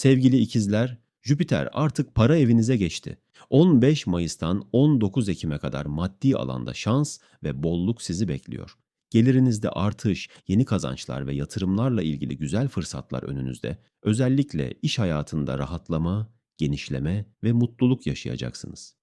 Sevgili ikizler, Jüpiter artık para evinize geçti. 15 Mayıs'tan 19 Ekim'e kadar maddi alanda şans ve bolluk sizi bekliyor. Gelirinizde artış, yeni kazançlar ve yatırımlarla ilgili güzel fırsatlar önünüzde. Özellikle iş hayatında rahatlama, genişleme ve mutluluk yaşayacaksınız.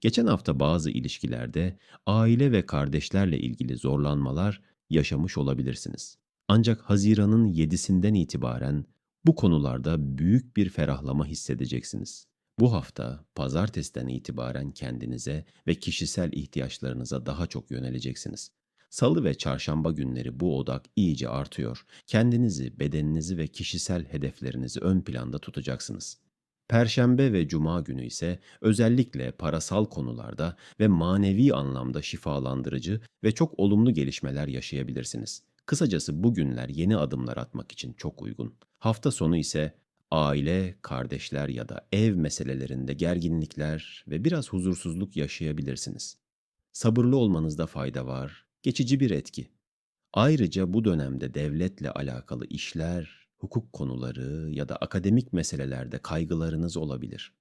Geçen hafta bazı ilişkilerde aile ve kardeşlerle ilgili zorlanmalar yaşamış olabilirsiniz. Ancak Haziran'ın 7'sinden itibaren bu konularda büyük bir ferahlama hissedeceksiniz. Bu hafta pazartesiden itibaren kendinize ve kişisel ihtiyaçlarınıza daha çok yöneleceksiniz. Salı ve çarşamba günleri bu odak iyice artıyor. Kendinizi, bedeninizi ve kişisel hedeflerinizi ön planda tutacaksınız. Perşembe ve cuma günü ise özellikle parasal konularda ve manevi anlamda şifalandırıcı ve çok olumlu gelişmeler yaşayabilirsiniz. Kısacası bu günler yeni adımlar atmak için çok uygun. Hafta sonu ise aile, kardeşler ya da ev meselelerinde gerginlikler ve biraz huzursuzluk yaşayabilirsiniz. Sabırlı olmanızda fayda var. Geçici bir etki. Ayrıca bu dönemde devletle alakalı işler, hukuk konuları ya da akademik meselelerde kaygılarınız olabilir.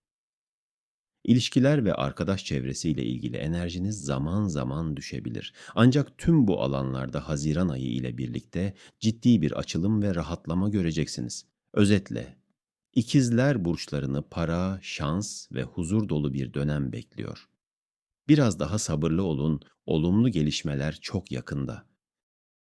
İlişkiler ve arkadaş çevresiyle ilgili enerjiniz zaman zaman düşebilir. Ancak tüm bu alanlarda Haziran ayı ile birlikte ciddi bir açılım ve rahatlama göreceksiniz. Özetle, ikizler burçlarını para, şans ve huzur dolu bir dönem bekliyor. Biraz daha sabırlı olun, olumlu gelişmeler çok yakında.